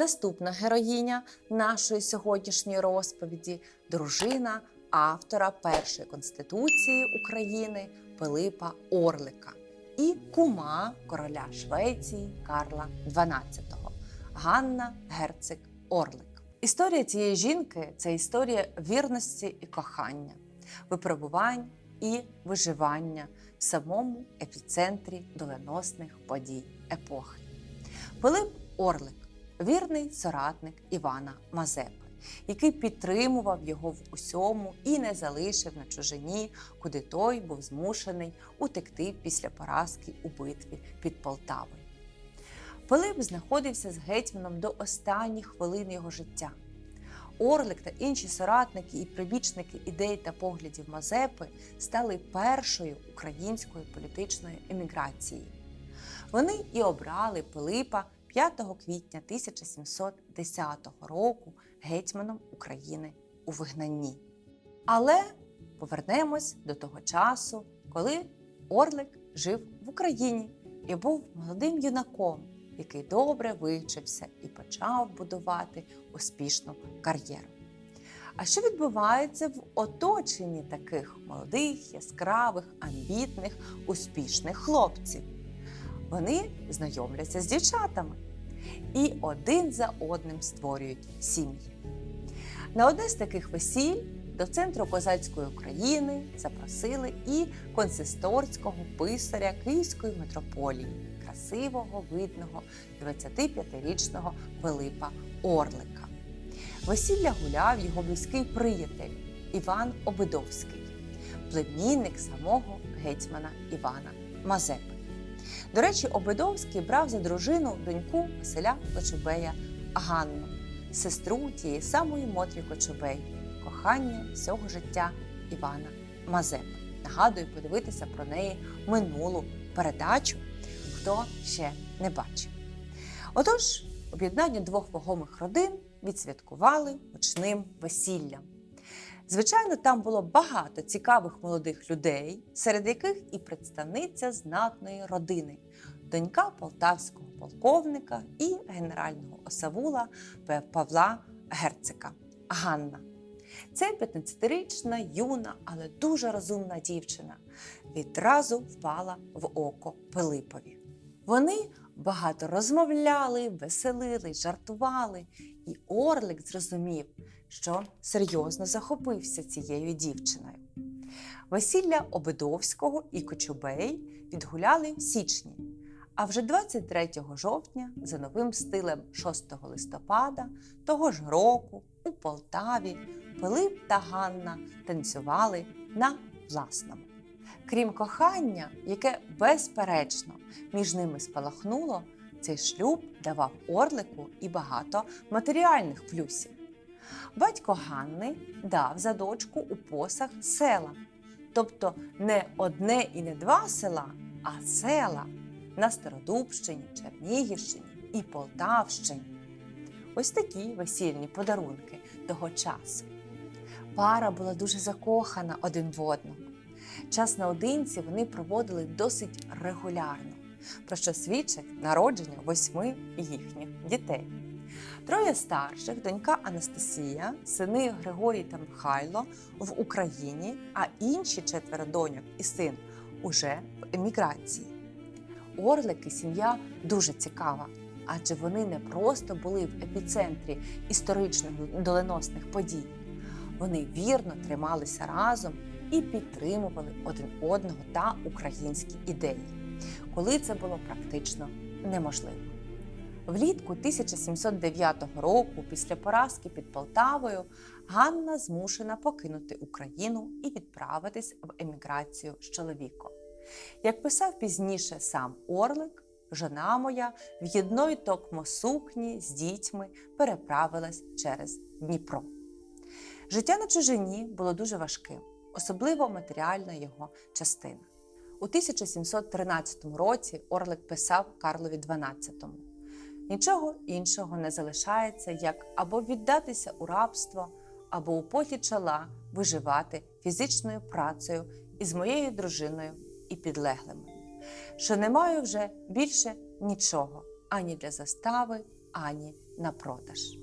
Наступна героїня нашої сьогоднішньої розповіді дружина автора першої конституції України Пилипа Орлика і кума короля Швеції Карла XII Ганна Герцик Орлик. Історія цієї жінки це історія вірності і кохання, випробувань і виживання в самому епіцентрі доленосних подій епохи. Пилип Орлик вірний соратник Івана Мазепи, який підтримував його в усьому і не залишив на чужині, куди той був змушений утекти після поразки у битві під Полтавою. Пилип знаходився з гетьманом до останніх хвилин його життя. Орлик та інші соратники і прибічники ідей та поглядів Мазепи стали першою українською політичною еміграцією. Вони і обрали Пилипа 5 квітня 1710 року гетьманом України у вигнанні. Але повернемось до того часу, коли Орлик жив в Україні і був молодим юнаком, який добре вивчився і почав будувати успішну кар'єру. А що відбувається в оточенні таких молодих, яскравих, амбітних, успішних хлопців? Вони знайомляться з дівчатами і один за одним створюють сім'ї. На одне з таких весіль до центру козацької України запросили і консисторського писаря Київської митрополії, красивого, видного 25-річного Пилипа Орлика. Весілля гуляв його близький приятель Іван Обидовський, племінник самого гетьмана Івана Мазепи. До речі, Обидовський брав за дружину доньку Василя Кочубея Ганну, сестру тієї самої Мотрі Кочубей, кохання всього життя Івана Мазепи. Нагадую подивитися про неї минулу передачу, хто ще не бачив. Отож, об'єднання двох вагомих родин відсвяткували гучним весіллям. Звичайно, там було багато цікавих молодих людей, серед яких і представниця знатної родини, донька полтавського полковника і генерального осавула Павла Герцика Ганна. Це 15-річна, юна, але дуже розумна дівчина відразу впала в око Пилипові. Вони багато розмовляли, веселили, жартували, і Орлик зрозумів, що серйозно захопився цією дівчиною. Весілля Обидовського і Кочубей відгуляли в січні, а вже 23 жовтня, за новим стилем 6 листопада того ж року у Полтаві Пилип та Ганна танцювали на власному. Крім кохання, яке безперечно між ними спалахнуло, цей шлюб давав Орлику і багато матеріальних плюсів. Батько Ганни дав за дочку у посаг села, тобто не одне і не два села, а села на Стародубщині, Чернігівщині і Полтавщині. Ось такі весільні подарунки того часу. Пара була дуже закохана один в одного. Час наодинці вони проводили досить регулярно, про що свідчать народження восьми їхніх дітей. Троє старших, донька Анастасія, сини Григорій та Михайло в Україні, а інші четверо доньок і син уже в еміграції. Орлики сім'я дуже цікава, адже вони не просто були в епіцентрі історичних доленосних подій. Вони вірно трималися разом і підтримували один одного та українські ідеї, коли це було практично неможливо. Влітку 1709 року, після поразки під Полтавою, Ганна змушена покинути Україну і відправитись в еміграцію з чоловіком. Як писав пізніше сам Орлик, жона моя в єдної токмо сукні з дітьми переправилась через Дніпро. Життя на чужині було дуже важким, особливо матеріальна його частина. У 1713 році Орлик писав Карлові XII Нічого іншого не залишається, як або віддатися у рабство, або у поті чола виживати фізичною працею із моєю дружиною і підлеглими, що не маю вже більше нічого ані для застави, ані на продаж.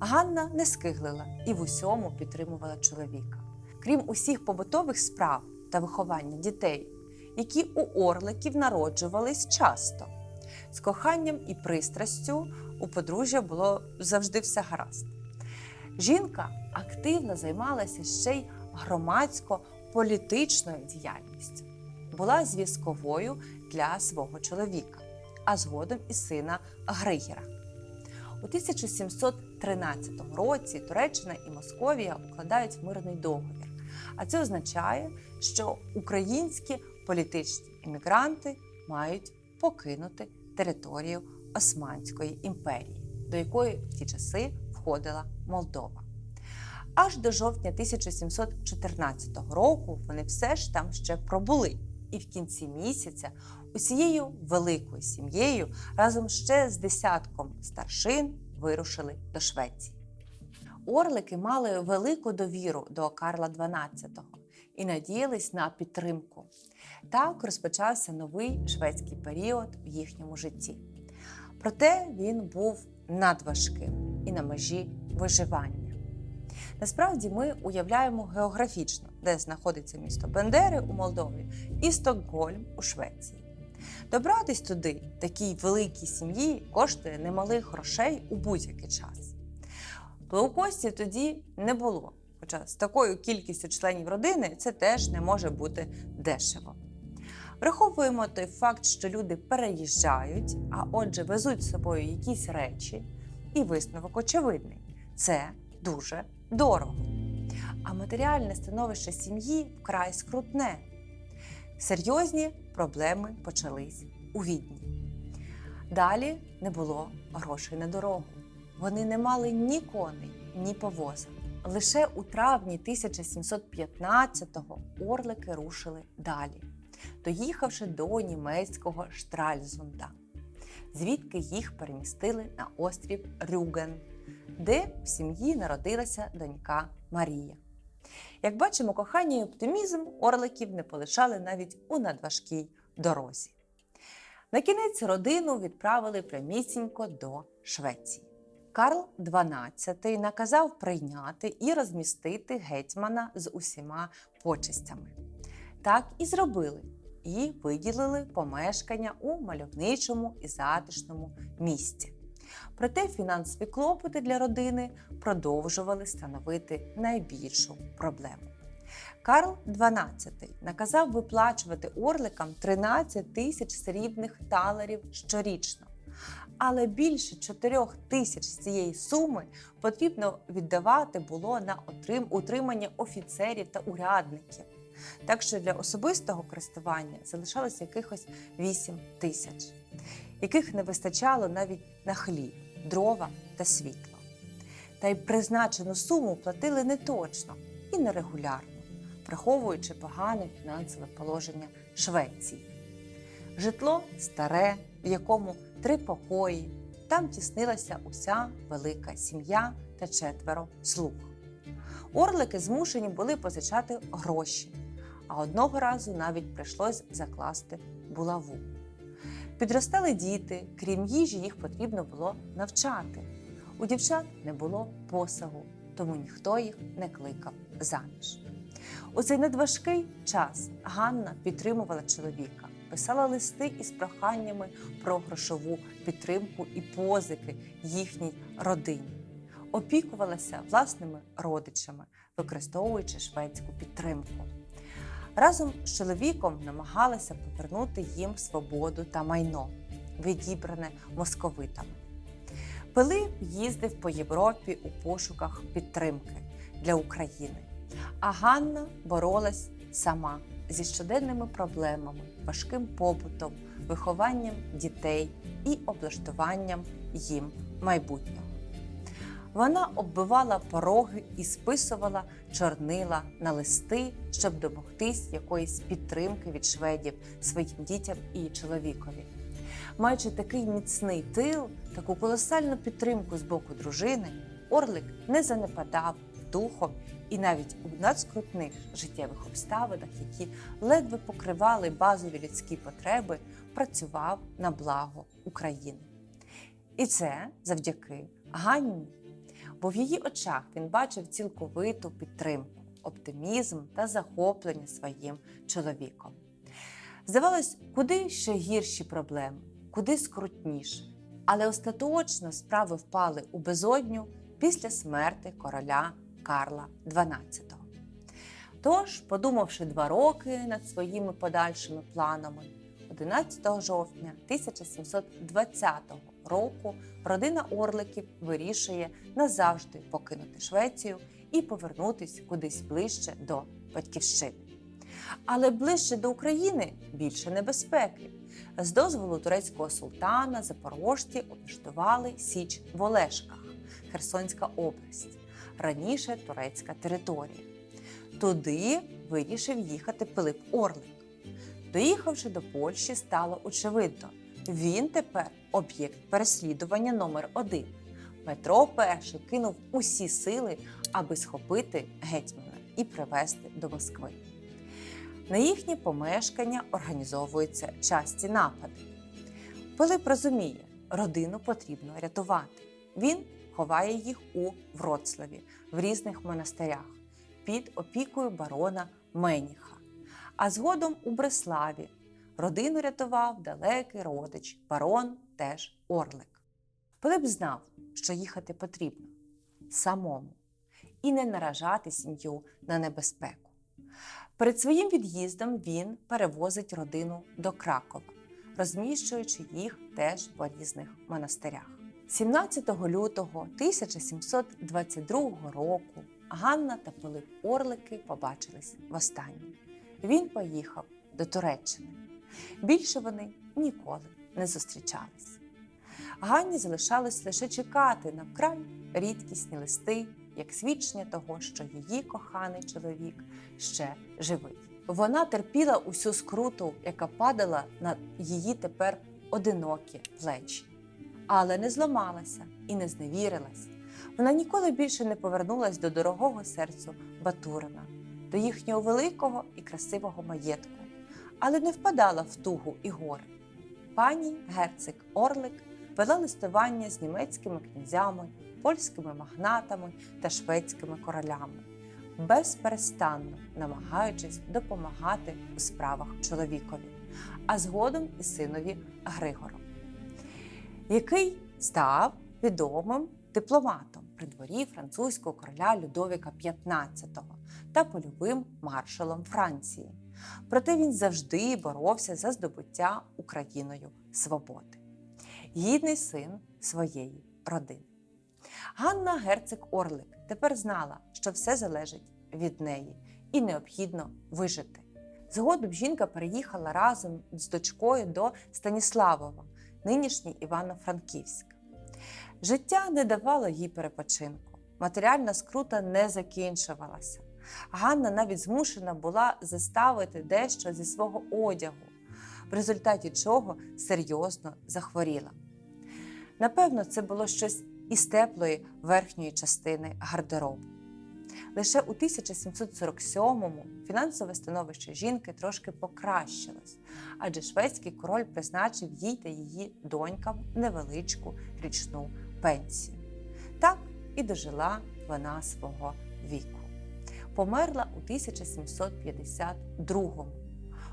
Ганна не скиглила і в усьому підтримувала чоловіка. Крім усіх побутових справ та виховання дітей, які у орликів народжувались часто. З коханням і пристрастю у подружжя було завжди все гаразд. Жінка активно займалася ще й громадсько-політичною діяльністю, була зв'язковою для свого чоловіка, а згодом і сина Григера. У 1713 році Туреччина і Московія укладають мирний договір. А це означає, що українські політичні іммігранти мають покинути територію Османської імперії, до якої в ті часи входила Молдова. Аж до жовтня 1714 року вони все ж там ще пробули. І в кінці місяця усією великою сім'єю разом ще з десятком старшин вирушили до Швеції. Орлики мали велику довіру до Карла XII і надіялись на підтримку. Так розпочався новий шведський період в їхньому житті. Проте він був надважким і на межі виживання. Насправді ми уявляємо географічно, де знаходиться місто Бендери у Молдові і Стокгольм у Швеції. Добратись туди такій великій сім'ї коштує немалих грошей у будь-який час. Лоукостів тоді не було, хоча з такою кількістю членів родини це теж не може бути дешево. Враховуємо той факт, що люди переїжджають, а отже, везуть з собою якісь речі, і висновок очевидний це дуже дорого. А матеріальне становище сім'ї вкрай скрутне. Серйозні проблеми почались у відні. Далі не було грошей на дорогу. Вони не мали ні коней, ні повоза. Лише у травні 1715-го орлики рушили далі, доїхавши до німецького Штральзунда, звідки їх перемістили на острів Рюген, де в сім'ї народилася донька Марія. Як бачимо, кохання і оптимізм орликів не полишали навіть у надважкій дорозі. На кінець родину відправили прямісінько до Швеції. Карл XII наказав прийняти і розмістити гетьмана з усіма почестями. Так і зробили, і виділили помешкання у мальовничому і затишному місті. Проте фінансові клопоти для родини продовжували становити найбільшу проблему. Карл XII наказав виплачувати орликам 13 тисяч срібних талерів щорічно. Але більше 4 тисяч з цієї суми потрібно віддавати було на утримання офіцерів та урядників. Так що для особистого користування залишалось якихось 8 тисяч, яких не вистачало навіть на хліб, дрова та світло. Та й призначену суму платили не точно і нерегулярно, враховуючи погане фінансове положення Швеції. Житло старе, в якому три покої, там тіснилася уся велика сім'я та четверо слуг. Орлики змушені були позичати гроші, а одного разу навіть прийшлось закласти булаву. Підростали діти, крім їжі, їх потрібно було навчати. У дівчат не було посагу, тому ніхто їх не кликав заміж. У цей надважкий час Ганна підтримувала чоловіка, писала листи із проханнями про грошову підтримку і позики їхній родині, опікувалася власними родичами, використовуючи шведську підтримку. Разом з чоловіком намагалася повернути їм свободу та майно, відібране московитами. Пилип їздив по Європі у пошуках підтримки для України, а Ганна боролась сама зі щоденними проблемами, важким побутом, вихованням дітей і облаштуванням їм майбутнього. Вона оббивала пороги і списувала чорнила на листи, щоб домогтись якоїсь підтримки від шведів своїм дітям і чоловікові. Маючи такий міцний тил, таку колосальну підтримку з боку дружини, Орлик не занепадав духом і навіть у надскрутних життєвих обставинах, які ледве покривали базові людські потреби, працював на благо України. І це завдяки Ганні. Бо в її очах він бачив цілковиту підтримку, оптимізм та захоплення своїм чоловіком. Здавалось, куди ще гірші проблеми, куди скрутніше. Але остаточно справи впали у безодню після смерти короля Карла XII. Тож, подумавши два роки над своїми подальшими планами, 11 жовтня 1720 року родина Орликів вирішує назавжди покинути Швецію і повернутись кудись ближче до батьківщини. Але ближче до України більше небезпеки. З дозволу турецького султана запорожці облаштували Січ в Олешках, Херсонська область, раніше турецька територія. Туди вирішив їхати Пилип Орлик. Доїхавши до Польщі, стало очевидно, він тепер об'єкт переслідування номер один. Петро І кинув усі сили, аби схопити гетьмана і привезти до Москви. На їхнє помешкання організовуються часті напади. Пилип розуміє, родину потрібно рятувати. Він ховає їх у Вроцлаві в різних монастирях під опікою барона Меніха. А згодом у Бреславі родину рятував далекий родич, барон теж Орлик. Пилип знав, що їхати потрібно самому і не наражати сім'ю на небезпеку. Перед своїм від'їздом він перевозить родину до Кракова, розміщуючи їх теж по різних монастирях. 17 лютого 1722 року Ганна та Пилип Орлики побачились востаннє. Він поїхав до Туреччини. Більше вони ніколи не зустрічались. Ганні залишалось лише чекати на вкрай рідкісні листи, як свідчення того, що її коханий чоловік ще живий. Вона терпіла усю скруту, яка падала на її тепер одинокі плечі, але не зламалася і не зневірилась. Вона ніколи більше не повернулась до дорогого серцю Батурина, до їхнього великого і красивого маєтку, але не впадала в тугу і горе. Пані герцик Орлик вела листування з німецькими князями, польськими магнатами та шведськими королями, безперестанно намагаючись допомагати у справах чоловікові, а згодом і синові Григору, який став відомим дипломатом при дворі французького короля Людовіка XV та польовим маршалом Франції. Проте він завжди боровся за здобуття Україною свободи. Гідний син своєї родини. Ганна Герцик Орлик тепер знала, що все залежить від неї і необхідно вижити. Згодом жінка переїхала разом з дочкою до Станіславова, нинішній Івано-Франківськ. Життя не давало їй перепочинку. Матеріальна скрута не закінчувалася. Ганна навіть змушена була заставити дещо зі свого одягу, в результаті чого серйозно захворіла. Напевно, це було щось із теплої верхньої частини гардеробу. Лише у 1747-му фінансове становище жінки трошки покращилось, адже шведський король призначив їй та її донькам невеличку річну пенсію. Так і дожила вона свого віку. Померла у 1752-му.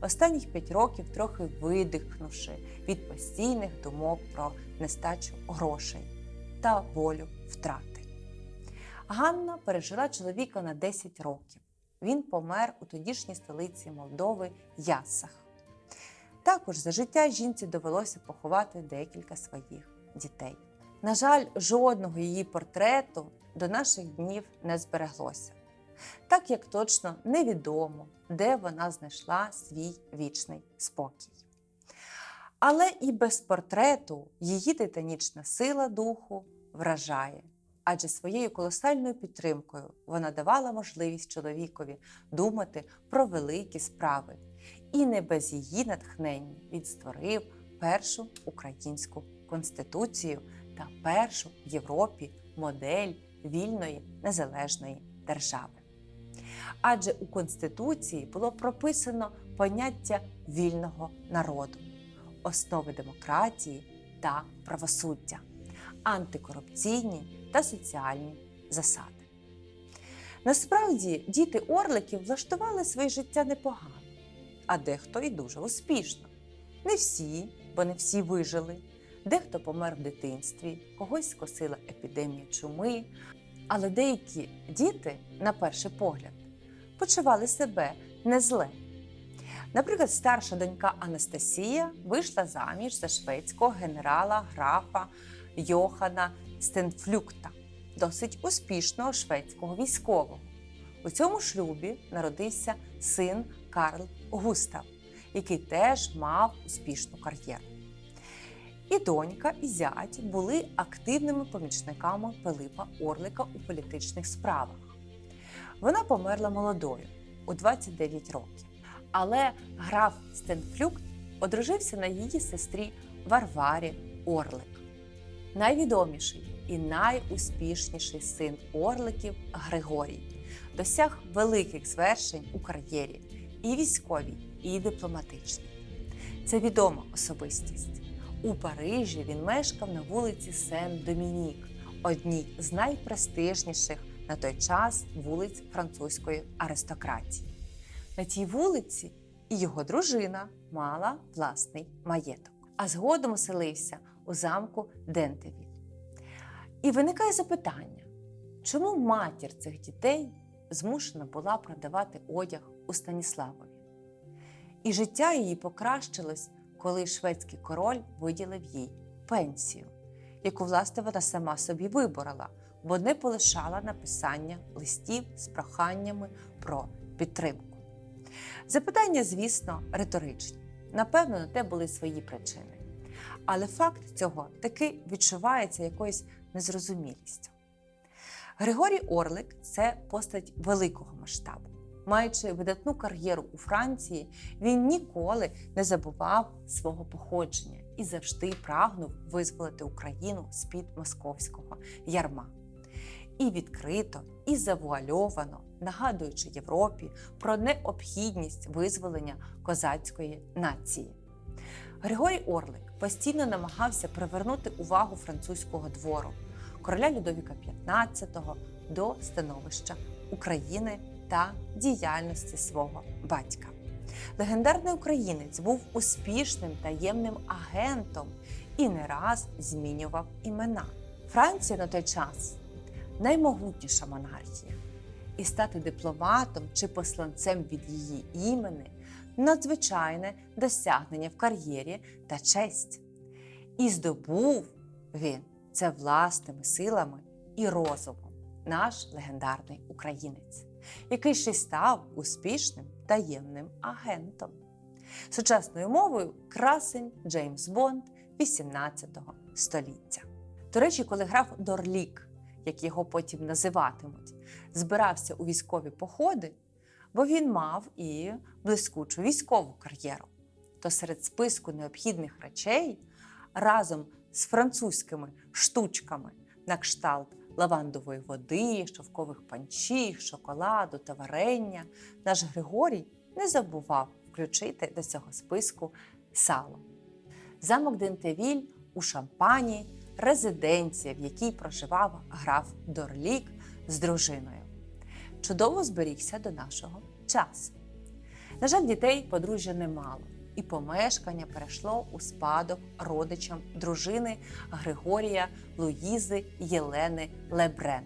Останніх п'ять років трохи видихнувши від постійних думок про нестачу грошей та болю втрати. Ганна пережила чоловіка на 10 років. Він помер у тодішній столиці Молдови Ясах. Також за життя жінці довелося поховати декілька своїх дітей. На жаль, жодного її портрету до наших днів не збереглося, так як точно невідомо, де вона знайшла свій вічний спокій. Але і без портрету її титанічна сила духу вражає, адже своєю колосальною підтримкою вона давала можливість чоловікові думати про великі справи, і не без її натхнення він створив першу українську конституцію та першу в Європі модель вільної незалежної держави. Адже у Конституції було прописано поняття вільного народу, основи демократії та правосуддя. Антикорупційні та соціальні засади. Насправді діти орликів влаштували своє життя непогано, а дехто і дуже успішно. Не всі, бо не всі вижили, дехто помер в дитинстві, когось скосила епідемія чуми. Але деякі діти, на перший погляд, почували себе не зле. Наприклад, старша донька Анастасія вийшла заміж за шведського генерала графа Йохана Стенфлюкта, досить успішного шведського військового. У цьому шлюбі народився син Карл Густав, який теж мав успішну кар'єру. І донька, і зять були активними помічниками Пилипа Орлика у політичних справах. Вона померла молодою у 29 років. Але граф Стенфлюкт одружився на її сестрі Варварі Орлик. Найвідоміший і найуспішніший син Орликів Григорій досяг великих звершень у кар'єрі і військовій, і дипломатичній. Це відома особистість. У Парижі він мешкав на вулиці Сен-Домінік, одній з найпрестижніших на той час вулиць французької аристократії. На тій вулиці і його дружина мала власний маєток, а згодом оселився у замку Дентевіль. І виникає запитання, чому матір цих дітей змушена була продавати одяг у Станіславові? І життя її покращилось, коли шведський король виділив їй пенсію, яку власне вона сама собі виборола, бо не полишала написання листів з проханнями про підтримку. Запитання, звісно, риторичні. Напевно, на те були свої причини. Але факт цього таки відчувається якоюсь незрозумілістю. Григорій Орлик це постать великого масштабу. Маючи видатну кар'єру у Франції, він ніколи не забував свого походження і завжди прагнув визволити Україну з-під московського ярма. І відкрито, і завуальовано, нагадуючи Європі про необхідність визволення козацької нації. Григорій Орлик постійно намагався привернути увагу французького двору, короля Людовіка XV до становища України та діяльності свого батька. Легендарний українець був успішним таємним агентом і не раз змінював імена. Франція на той час наймогутніша монархія, і стати дипломатом чи посланцем від її імені надзвичайне досягнення в кар'єрі та честь. І здобув він це власними силами і розумом, наш легендарний українець, який ще й став успішним таємним агентом. Сучасною мовою красень Джеймс Бонд 18 століття. До речі, коли граф Дорлік, як його потім називатимуть, збирався у військові походи, бо він мав і блискучу військову кар'єру, то серед списку необхідних речей разом з французькими штучками на кшталт лавандової води, шовкових панчіх, шоколаду та варення, наш Григорій не забував включити до цього списку сало. Замок Дентевіль у Шампані, резиденція, в якій проживав граф Дорлік з дружиною. Чудово зберігся до нашого часу. На жаль, дітей подружжя не мало, і помешкання перейшло у спадок родичам дружини Григорія Луїзи Єлени Лебрен.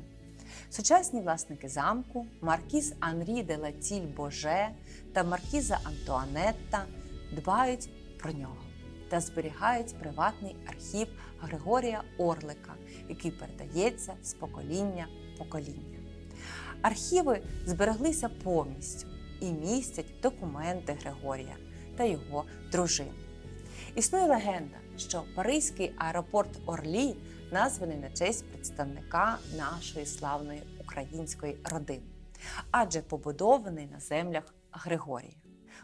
Сучасні власники замку, маркіз Анрі де Латіль Боже та маркіза Антуанетта дбають про нього та зберігають приватний архів Григорія Орлика, який передається з покоління в покоління. Архіви збереглися повністю і містять документи Григорія та його дружини. Існує легенда, що Паризький аеропорт Орлі названий на честь представника нашої славної української родини, адже побудований на землях Григорія.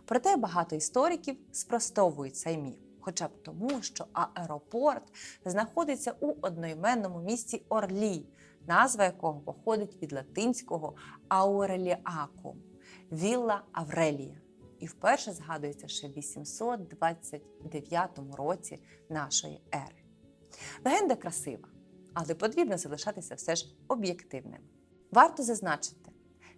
Проте багато істориків спростовують цей міф, хоча б тому, що аеропорт знаходиться у одноіменному місті Орлі, назва якого походить від латинського ауреліаку Вілла Аврелія. І вперше згадується ще в 829 році нашої ери. Легенда красива, але потрібно залишатися все ж об'єктивним. Варто зазначити,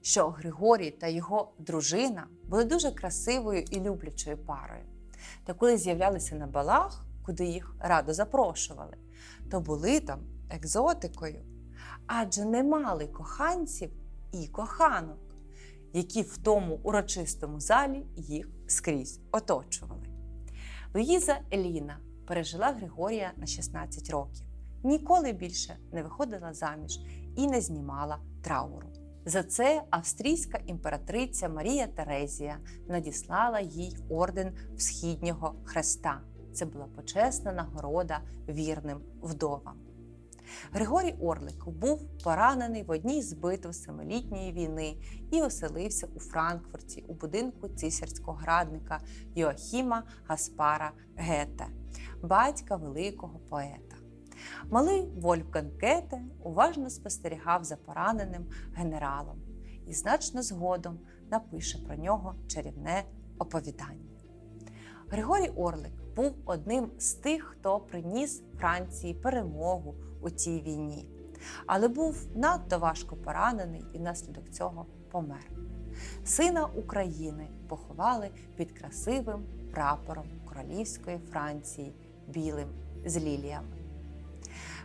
що Григорій та його дружина були дуже красивою і люблячою парою. Та коли з'являлися на балах, куди їх радо запрошували, то були там екзотикою, адже не мали коханців і коханок, які в тому урочистому залі їх скрізь оточували. Луїза Еліна пережила Григорія на 16 років, ніколи більше не виходила заміж і не знімала трауру. За це австрійська імператриця Марія Терезія надіслала їй орден Всхіднього Хреста. Це була почесна нагорода вірним вдовам. Григорій Орлик був поранений в одній з битв Семилітньої війни і оселився у Франкфурті у будинку цісарського градника Йоахіма Гаспара Гете, батька великого поета. Малий Вольфганг Гете уважно спостерігав за пораненим генералом і значно згодом напише про нього чарівне оповідання. Григорій Орлик був одним з тих, хто приніс Франції перемогу у цій війні, але був надто важко поранений і внаслідок цього помер. Сина України поховали під красивим прапором королівської Франції білим з ліліями.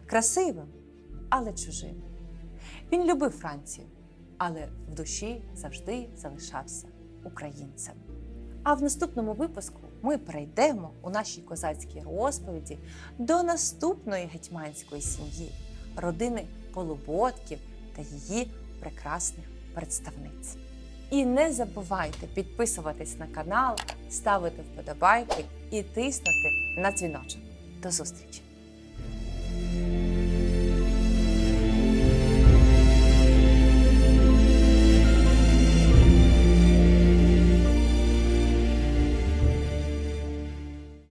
Красивим, але чужим. Він любив Францію, але в душі завжди залишався українцем. А в наступному випуску ми перейдемо у нашій козацькій розповіді до наступної гетьманської сім'ї, родини Полуботків та її прекрасних представниць. І не забувайте підписуватись на канал, ставити вподобайки і тиснути на дзвіночок. До зустрічі!